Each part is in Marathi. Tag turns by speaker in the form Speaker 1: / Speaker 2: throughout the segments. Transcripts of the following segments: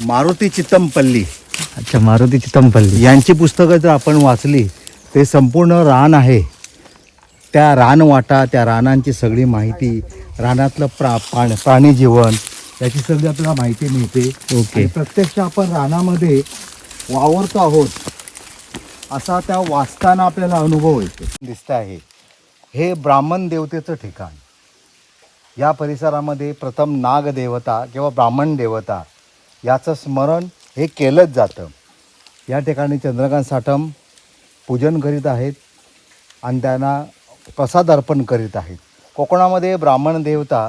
Speaker 1: मारुती चित्तमपल्ली
Speaker 2: अच्छा मारुती चितमपल्ली.
Speaker 1: यांची पुस्तकं जर आपण वाचली ते संपूर्ण रान आहे. त्या रानवाटा त्या रानांची सगळी माहिती रानातलं प्रा प्राण- प्राणी जीवन याची सगळी आपल्याला माहिती मिळते.
Speaker 2: ओके.
Speaker 1: प्रत्यक्ष आपण रानामध्ये वावरतो आहोत असा त्या वाचताना आपल्याला अनुभव येतो. दिसत आहे. हे ब्राह्मण देवतेचं ठिकाण. या परिसरामध्ये प्रथम नागदेवता किंवा ब्राह्मण देवता याचं स्मरण हे केलंच जातं. या ठिकाणी चंद्रकांत साठम पूजन करीत आहेत आणि त्यांना प्रसाद अर्पण करीत आहेत. कोकणामध्ये ब्राह्मण देवता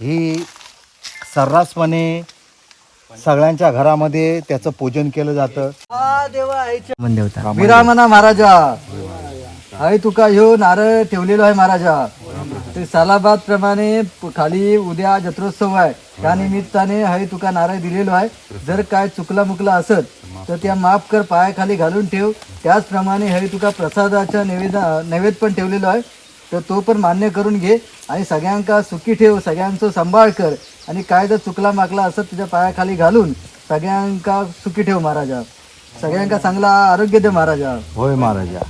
Speaker 1: ही सर्रासपणे सगळ्यांच्या घरामध्ये त्याचं पूजन केलं जातं.
Speaker 2: मन देवता.
Speaker 3: विरामना महाराजा. आहे तुका ह्यो नारळ ठेवलेलो आहे महाराजा? ते सालाबाद प्रमाणे खाली उद्या जत्रोत्सव आहे. त्या निमित्ताने आहे तुका नारळ दिलेलो आहे. जर काय चुकला मुकला असत तर त्या माफ कर पायाखाली घालून ठेव. त्याचप्रमाणे हरी तुका प्रसादाचा नैवेद नैवेद पण ठेवलेलो आहे. तर तो पण मान्य करून घे आणि सगळ्यांका सुखी ठेव सगळ्यांचं सांभाळ कर. आणि काय जर चुकला माकला असत तुझ्या पायाखाली घालून सगळ्यांका सुखी ठेव महाराजा. सगळ्यांका चांगला आरोग्य दे महाराजा.
Speaker 1: होय महाराजा.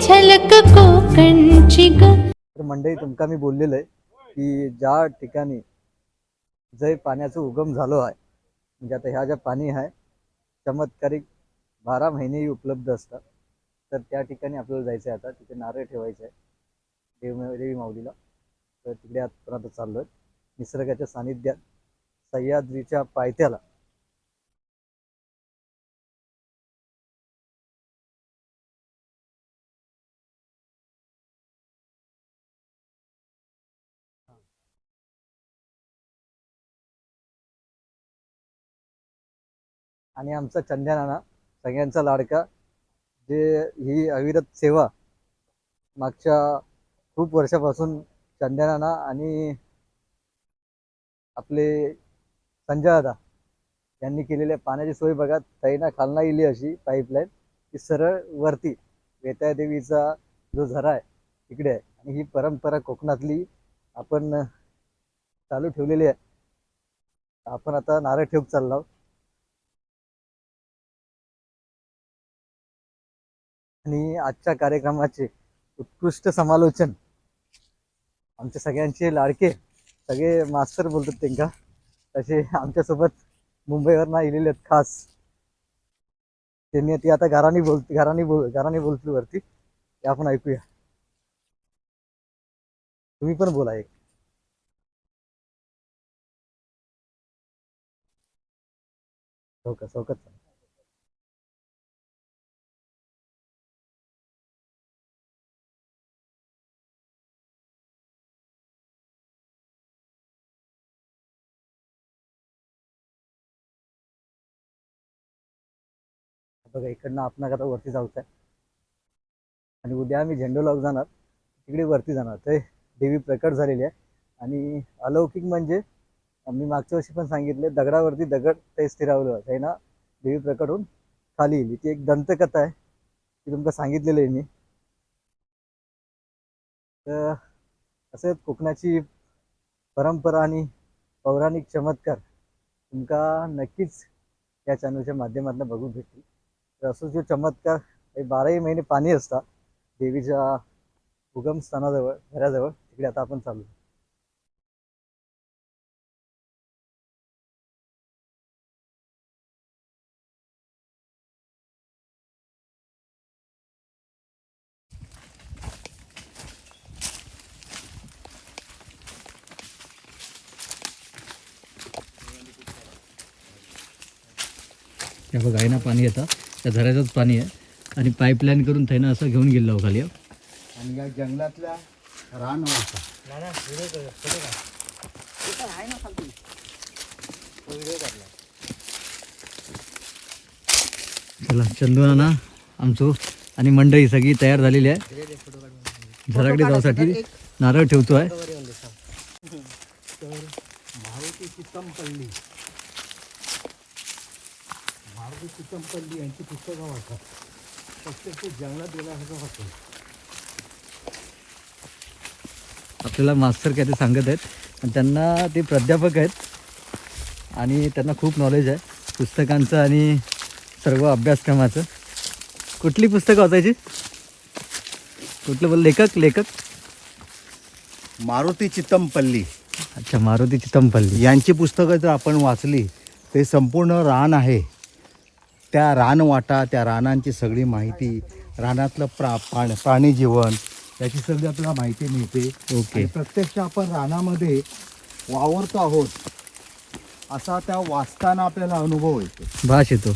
Speaker 4: झलक कोकणची ग
Speaker 3: तर मंडळी तुमका मी बोललेलं आहे की ज्या ठिकाणी जे पाण्याचं उगम झालो आहे म्हणजे आता ह्या ज्या पाणी आहे चमत्कारिक बारा महिनेही उपलब्ध असतात. तर त्या ठिकाणी आपल्याला जायचं आहे आता तिथे नारळ ठेवायचं आहे देव देवी माऊलीला. तर तिकडे आपण आता चाललो आहे निसर्गाच्या सानिध्यात सह्याद्रीच्या पायथ्याला आणि आमचा चंद्यानाना सगळ्यांचा लाडका जे ही अविरत सेवा मागच्या खूप वर्षापासून चंद्यानाना आणि आपले संजय दादा यांनी केलेल्या पाण्याची सोय बघा तैना खालना इली अशी पाईपलाईन ती सरळ वरती वेताळ देवीचा जो झरा आहे तिकडे आहे. आणि ही परंपरा कोकणातली आपण चालू ठेवलेली आहे. आपण आता नारळ ठेवत चाललो आणि आजच्या कार्यक्रमाचे उत्कृष्ट समालोचन. आमच्या सगळ्यांचे लाडके सगळे मास्तर बोलतात त्यांना. तसे आमच्यासोबत मुंबईवर ना येलेले आहेत खास. त्यांनी ती आता घरानी बोल घरानी बोल घरानी बोलतील वरती. ते आपण ऐकूया. तुम्ही पण बोला एक. हो चौकत चौकत हो बघा इकडनं आपण आता वरती जाऊच आहे. आणि उद्या आम्ही झेंडोलाग जाणार. तिकडे वरती जाणार. ते देवी प्रकट झालेली आहे. आणि अलौकिक म्हणजे मी मागच्या वर्षी पण सांगितले दगडावरती दगड ते स्थिरावलं. आहे ना देवी प्रकट होऊन खाली येईल. ती एक दंतकथा आहे. ती तुमका सांगितलेलं आहे मी. तर असं कोकणाची परंपरा आणि पौराणिक चमत्कार. तुमका नक्कीच या चॅनलच्या माध्यमातून बघू भेटतील. असं जो चमत्कार हे बाराही महिने पाणी असतात देवीच्या उगम स्थानाजवळ घराजवळ तिकडे आता आपण चालू.
Speaker 2: त्या बघा आहे ना पाणी येतं. त्या झऱ्याचंच पाणी आहे. आणि पाईपलाईन करून थैना असं घेऊन गेलो खाली. हं.
Speaker 1: आणि या जंगलातल्या रानवाटा
Speaker 2: चला चंदू ना आमचो आणि मंडळी सगळी तयार झालेली आहे. झराकडे जाऊसाठी नारळ ठेवतोय.
Speaker 1: मारुती मारुती चित्तमपल्ली यांची पुस्तकं वाचतात प्रत्यक्ष जंगलात गेल्यासारखं वाटतं
Speaker 2: आपल्याला मास्तर काय ते सांगत आहेत आणि त्यांना ते प्राध्यापक आहेत
Speaker 3: आणि त्यांना खूप नॉलेज आहे. पुस्तकांचं आणि सर्व अभ्यासक्रमाचं. कुठली पुस्तकं वाचायची? कुठलं बोल लेखक लेखक?
Speaker 1: मारुती चित्तमपल्ली
Speaker 3: अच्छा मारुती चितमपल्ली.
Speaker 1: यांची पुस्तकं जर आपण वाचली ते संपूर्ण रान आहे. त्या रानवाटा त्या रानांची सगळी माहिती रानातलं प्रा प्राण प्राणी जीवन याची सगळी आपल्याला माहिती मिळते.
Speaker 3: ओके.
Speaker 1: प्रत्यक्ष आपण रानामध्ये वावरतो आहोत असा त्या वाचताना आपल्याला अनुभव येतो.
Speaker 3: भास येतो.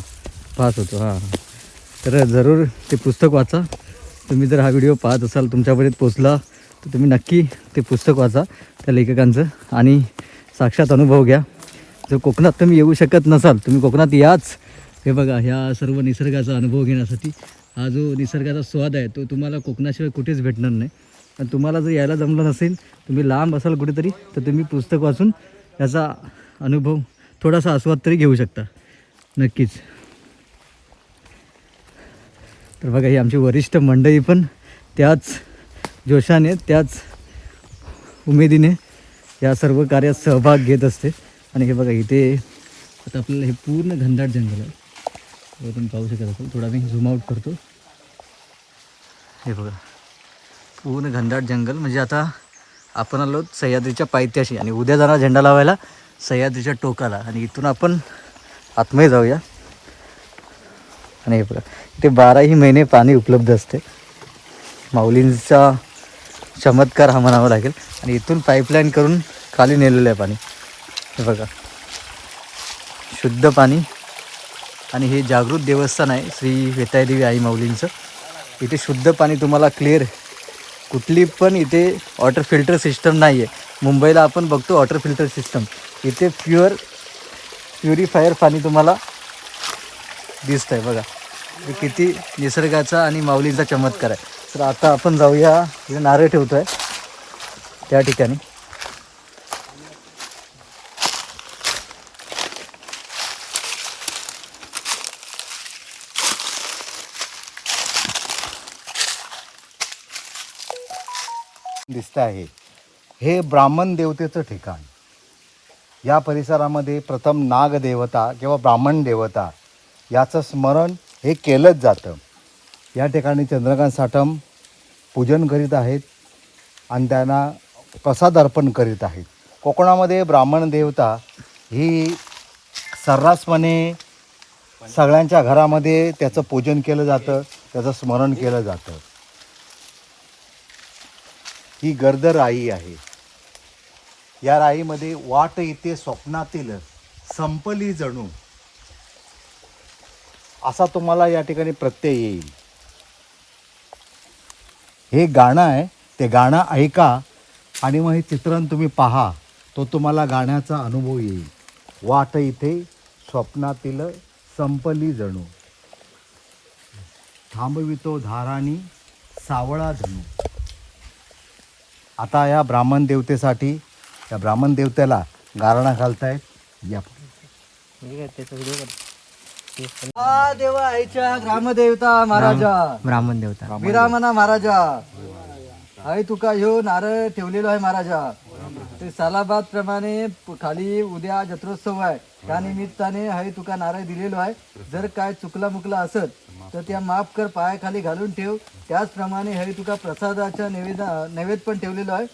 Speaker 3: भास होतो हां तर जरूर ते पुस्तक वाचा. तुम्ही जर हा व्हिडिओ पाहत असाल तुमच्यापर्यंत पोचला तर तुम्ही नक्की ते पुस्तक वाचा त्या लेखकांचं. आणि साक्षात अनुभव घ्या. जर कोकणात तुम्ही येऊ शकत नसाल तुम्ही कोकणात याच हे बघा ह्या सर्व निसर्गाचा अनुभव घेण्यासाठी हा जो निसर्गाचा स्वाद आहे तो तुम्हाला कोकणाशिवाय कुठेच भेटणार नाही. पण तुम्हाला जर यायला जमलं नसेल तुम्ही लांब असाल कुठेतरी तर तुम्ही पुस्तक वाचून याचा अनुभव थोडासा आस्वाद तरी घेऊ शकता. नक्कीच. तर बघा ही आमची वरिष्ठ मंडळी पण त्याच जोशाने त्याच उमेदीने या सर्व कार्यात सहभाग घेत असते. आणि हे बघा इथे आता आपल्याला हे पूर्ण घनदाट जंगल आहे. तुम्ही पाहू शकत असाल. थोडा मी झूम आउट करतो. हे बघा. पूर्ण घनदाट जंगल. म्हणजे आता आपण आलो सह्याद्रीच्या पायथ्याशी आणि उद्या जाणार झेंडा लावायला सह्याद्रीच्या टोकाला. आणि इथून आपण आतमध्ये जाऊया. आणि हे बघा. इथे बाराही महिने पाणी उपलब्ध असते. माऊलींचा चमत्कार हा म्हणावा लागेल. आणि इथून पाईपलाईन करून खाली नेलेलं आहे पाणी. हे बघा. शुद्ध पाणी. आणि हे जागृत देवस्थान आहे श्री वेतायदेवी आई माऊलींचं. इथे शुद्ध पाणी तुम्हाला क्लिअर कुठली पण इथे वॉटर फिल्टर सिस्टम नाही आहे मुंबईला आपण बघतो वॉटर फिल्टर सिस्टम इथे प्युअर प्युरिफायर पाणी तुम्हाला दिसत आहे बघा किती निसर्गाचा आणि माऊलींचा चमत्कार आहे. तर आता आपण जाऊया इथे नारळ ठेवतो आहे त्या ठिकाणी.
Speaker 1: दिसत आहे. हे ब्राह्मण देवतेचं ठिकाण. या परिसरामध्ये प्रथम नागदेवता किंवा ब्राह्मण देवता याचं स्मरण हे केलंच जातं. या ठिकाणी चंद्रकांत साठम पूजन करीत आहेत आणि त्यांना प्रसाद अर्पण करीत आहेत. कोकणामध्ये ब्राह्मण देवता ही सर्रासपणे सगळ्यांच्या घरामध्ये त्याचं पूजन केलं जातं त्याचं स्मरण केलं जातं. ही गर्द राई आहे. या राईमध्ये वाट येते स्वप्नातील संपली जणू. असा तुम्हाला या ठिकाणी प्रत्यय येईल. हे गाणं आहे ते गाणं ऐका आणि मग हे चित्रण तुम्ही पहा तो तुम्हाला गाण्याचा अनुभव येईल. वाट इथे स्वप्नातील संपली जणू. थांबवितो धारानी सावळा धनू. आता या ब्राह्मण देवतेसाठी या ब्राह्मण देवतेला गारणा घालतायत. या
Speaker 5: आ देवा आईच्या ग्रामदेवता महाराजा.
Speaker 3: ब्राह्मण देवता.
Speaker 5: विरामना महाराजा. आई तुका ह्यो नारळ ठेवलेलो आहे महाराजा. ते सालाबाद प्रमाणे खाली उद्या जत्रोत्सव आहे. त्या निमित्ताने हाय तुका नारळ दिलेलो आहे. जर काय चुकला मुकला असत तर त्या माफ कर पायाखाली घालून ठेव. त्याचप्रमाणे हरी तुका प्रसादाच्या नैवेद नैवेद पण ठेवलेलो आहे.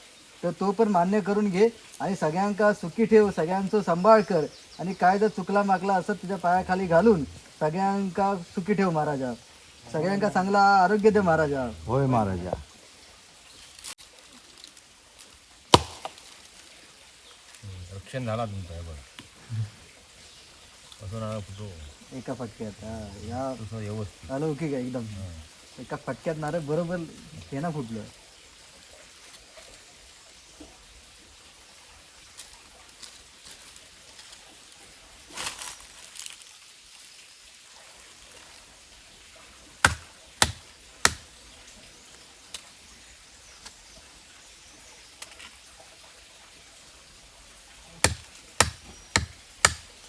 Speaker 5: तर तो पण मान्य करून घे आणि सगळ्यांका सुखी ठेव सगळ्यांचं सांभाळ कर. आणि काय जर चुकला मागला असत तुझ्या पायाखाली घालून सगळ्यांका सुखी ठेव महाराजा. सगळ्यांका चांगला आरोग्य दे महाराजा.
Speaker 1: होय महाराजा.
Speaker 6: रक्षण झाला तुमचा हे बघा. असं फुटो
Speaker 5: एका फटक्यात हा, या
Speaker 6: तसं व्यवस्थित.
Speaker 5: अलौकिक आहे एकदम. एका फटक्यात नारळ बरोबर हे ना फुटलं.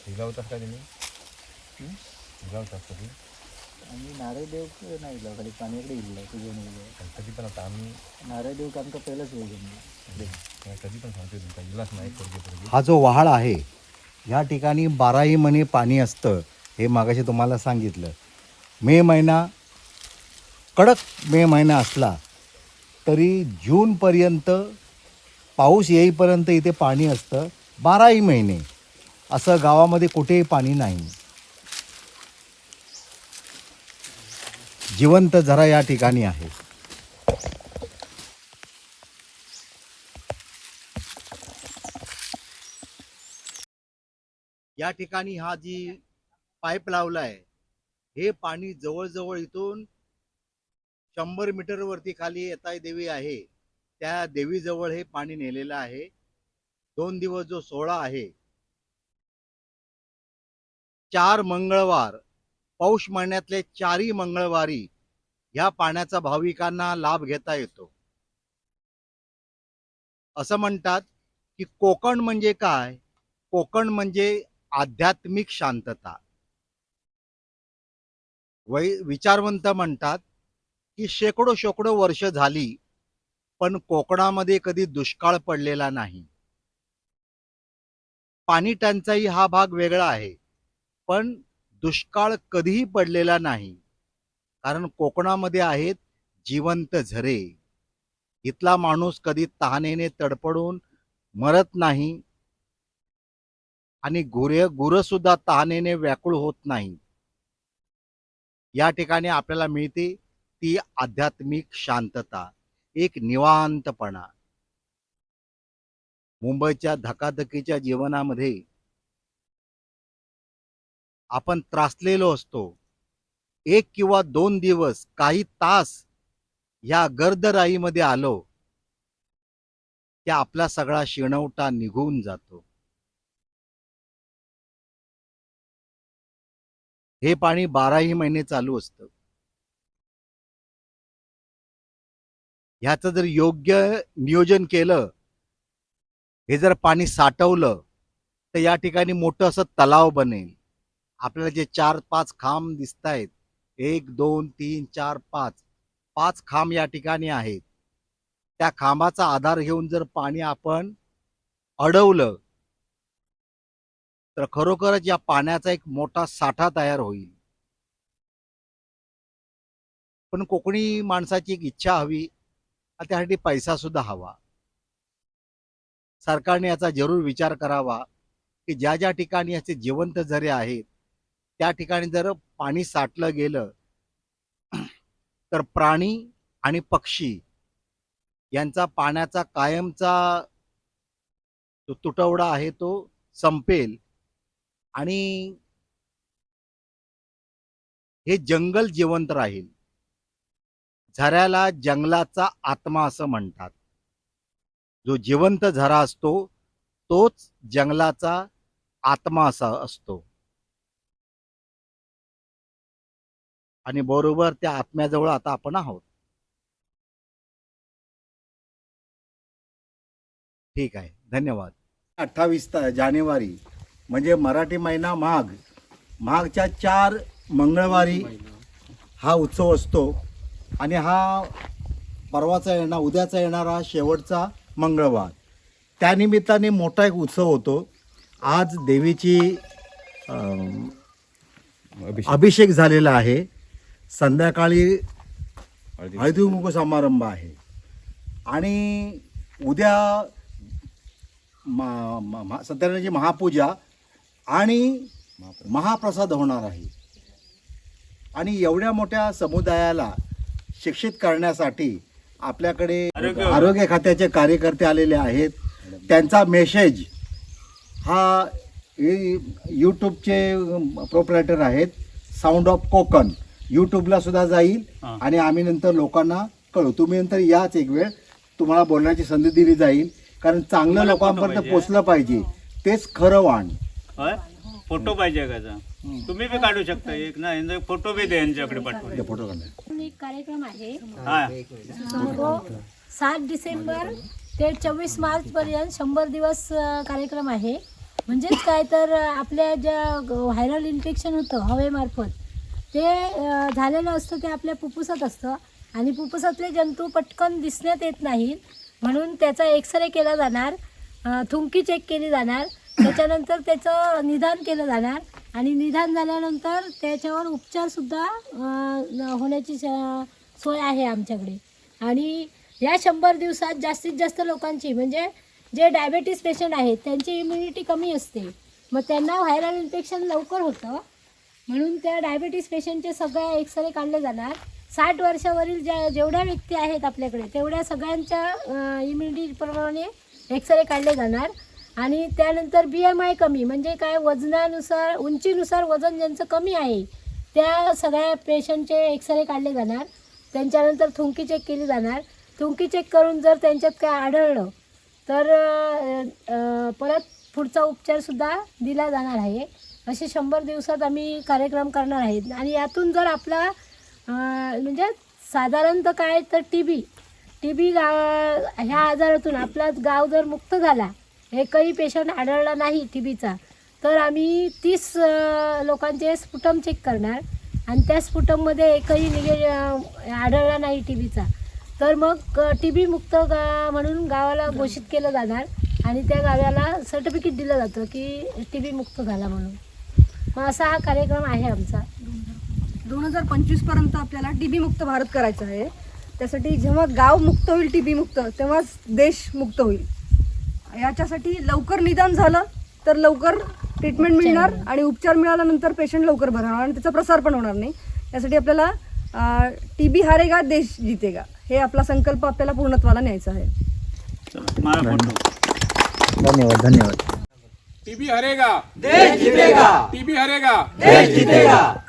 Speaker 6: भिजावतात का तुम्ही? भिजावतात का तुम्ही
Speaker 5: आणि नारळ देव नाही इला खाली पाण्याकडे इल्ला तुझ्या मुलगा
Speaker 6: आणि कधी पण आता आम्ही
Speaker 5: नारळ देव आमका पहिलाच वेळ घेऊन
Speaker 6: कधी पण सांगतो तुमचा इलाच नाही पोरगे पोरगे
Speaker 1: हा जो वहाळ आहे ह्या ठिकाणी बाराही महिने पाणी असतं हे मागाशी तुम्हाला सांगितलं. मे महिना कडक मे महिना असला तरी जूनपर्यंत पाऊस येईपर्यंत इथे पाणी असतं बाराही महिने. असं गावामध्ये कुठेही पाणी नाही. जिवंत झरा या ठिकाणी आहे. या ठिकाणी हा जी पाईप लावला आहे हे पाणी जवळजवळ इथून शंभर मीटर वरती खाली येताय देवी आहे. त्या देवीजवळ हे पाणी नेलेलं आहे. दोन दिवस जो सोहळा आहे चार मंगळवार पौष महिन्यातले चारी मंगळवारी या पाण्याचा भाविकांना लाभ घेता येतो. असं म्हणतात की कोकण म्हणजे काय? कोकण म्हणजे आध्यात्मिक शांतता. वै विचारवंत म्हणतात की शेकडो शेकडो वर्ष झाली पण कोकणामध्ये कधी दुष्काळ पडलेला नाही. पाणी टंचाई हा भाग वेगळा आहे पण दुष्काळ कधीही पडलेला नाही. कारण कोकणामध्ये आहेत जिवंत झरे. इथला माणूस कधी तहानेने तडपडून मरत नाही. आणि गुरे गुरं सुद्धा तहानेने व्याकुळ होत नाही. या ठिकाणी आपल्याला मिळते ती आध्यात्मिक शांतता एक निवांतपणा. मुंबईच्या धकाधकीच्या जीवनामध्ये आपण त्रासलेलो असतो. एक किंवा दोन दिवस काही तास या गर्दराईमध्ये आलो त्या आपला सगळा शिणवटा निघून जातो. हे पाणी बाराही महिने चालू असतं. ह्याचं जर योग्य नियोजन केलं हे जर पाणी साठवलं तर या ठिकाणी मोठं असं तलाव बनेल. आपल्याला जे चार पाच खांब दिसत आहेत एक दोन तीन चार पाच पाच खांब या ठिकाणी आहेत. त्या खांबाचा आधार घेऊन जर पाणी आपण अडवलं तर खरोखरच या पाण्याचा एक मोठा साठा तयार होईल. पण कोकणी माणसाची एक इच्छा हवी त्यासाठी पैसा सुद्धा हवा. सरकारने याचा जरूर विचार करावा की ज्या ज्या ठिकाणी याचे जिवंत झरे आहेत त्या ठिकाणी जर पाणी साठलं गेलं तर प्राणी आणि पक्षी यांचा पाण्याचा कायमचा जो तुटवडा आहे तो संपेल. आणि हे जंगल जिवंत राहील. झऱ्याला जंगलाचा आत्मा असं म्हणतात. जो जिवंत झरा असतो तोच जंगलाचा आत्मा असा असतो. आणि बरोबर त्या आत्म्याजवळ आता आपण आहोत. ठीक आहे. धन्यवाद. अठ्ठावीस जानेवारी म्हणजे मराठी महिना माघ. माघच्या चार मंगळवारी हा उत्सव असतो आणि हा परवाचा येणार उद्याचा येणारा शेवटचा मंगळवार. त्यानिमित्ताने मोठा एक उत्सव होतो. आज देवीची अभिषेक झालेला आहे. संध्याकाळी हळदी कुंकू समारंभ आहे. आणि उद्या मा- मा- मा- सत्यनारायणाची महापूजा आणि महाप्रसाद. होणार आहे. आणि एवढ्या मोठ्या समुदायाला शिक्षित करण्यासाठी आपल्याकडे आरोग्य खात्याचे कार्यकर्ते आलेले आहेत. त्यांचा मेसेज हा यूट्यूबचे प्रोपरायटर आहेत. साऊंड ऑफ कोकण यूट्यूबला सुद्धा जाईल आणि आम्ही नंतर लोकांना कळू तुम्ही नंतर याच एक वेळ तुम्हाला बोलण्याची संधी दिली जाईल. कारण चांगलं लोकांपर्यंत पोचलं पाहिजे. तेच खरं वाण.
Speaker 7: होय? फोटो पाहिजे? तुम्ही बी काढू शकता. एक ना यांचा फोटो बी द्या यांच्याकडे पाठवून.
Speaker 1: फोटो काढणार
Speaker 8: एक कार्यक्रम आहे.
Speaker 7: हा.
Speaker 8: तो सात डिसेंबर ते चोवीस मार्च पर्यंत शंभर दिवस अ, कार्यक्रम आहे. म्हणजेच काय तर आपल्या ज्या व्हायरल इन्फेक्शन होतं हवेमार्फत ते झालेलं असतं ते आपल्या फुफ्फुसात असतं. आणि फुफ्फुसातले जंतू पटकन दिसण्यात येत नाहीत. म्हणून त्याचा एक्सरे केला जाणार थुंकी चेक केली जाणार. त्याच्यानंतर त्याचं निदान केलं जाणार. आणि निदान झाल्यानंतर त्याच्यावर उपचारसुद्धा होण्याची श- सोय आहे आमच्याकडे. आणि या शंभर दिवसात जास्तीत जास्त लोकांची म्हणजे जे डायबेटीस पेशंट आहेत त्यांची इम्युनिटी कमी असते. मग त्यांना व्हायरल इन्फेक्शन लवकर होतं. म्हणून त्या डायबेटीस पेशंटचे सगळ्या एक्सरे काढले जाणार. साठ वर्षावरील ज्या जेवढ्या व्यक्ती आहेत आपल्याकडे तेवढ्या सगळ्यांच्या इम्युनिटीप्रमाणे एक्सरे काढले जाणार. आणि त्यानंतर बी एम आय कमी म्हणजे काय वजनानुसार उंचीनुसार वजन ज्यांचं कमी आहे त्या सगळ्या पेशंटचे एक्सरे काढले जाणार. त्यांच्यानंतर थुंकी चेक केली जाणार. थुंकी चेक करून जर त्यांच्यात काय आढळलं तर परत पुढचा उपचारसुद्धा दिला जाणार आहे. असे शंभर दिवसात आम्ही कार्यक्रम करणार आहेत. आणि यातून जर आपला म्हणजे साधारणतः काय तर टी बी टी बी गाव ह्या आजारातून आपला गाव जर मुक्त झाला एकही पेशंट आढळला नाही टी बीचा तर आम्ही तीस लोकांचे स्फुटम चेक करणार. आणि त्या स्फुटममध्ये एकही निगे आढळला नाही टी बीचा तर मग टी बी मुक्त गा म्हणून गावाला घोषित केलं जाणार. आणि त्या गावाला सर्टिफिकेट दिलं जातं की टी बी मुक्त झाला म्हणून. मग असा हा कार्यक्रम आहे आमचा.
Speaker 9: दोन हजार पंचवीसपर्यंत आपल्याला टीबी मुक्त भारत करायचा आहे. त्यासाठी जेव्हा गाव मुक्त होईल टीबी मुक्त तेव्हाच देश मुक्त होईल. याच्यासाठी लवकर निदान झालं तर लवकर ट्रीटमेंट मिळणार आणि उपचार मिळाल्यानंतर पेशंट लवकर बरा होणार आणि त्याचा प्रसार पण होणार नाही. यासाठी आपल्याला टी बी हारेगा देश जितेगा. हे आपला संकल्प आपल्याला पूर्णत्वाला न्यायचा आहे.
Speaker 3: धन्यवाद धन्यवाद.
Speaker 6: टीबी हरेगा. देश जीतेगा. टीबी हरेगा.
Speaker 5: देश जितेगा.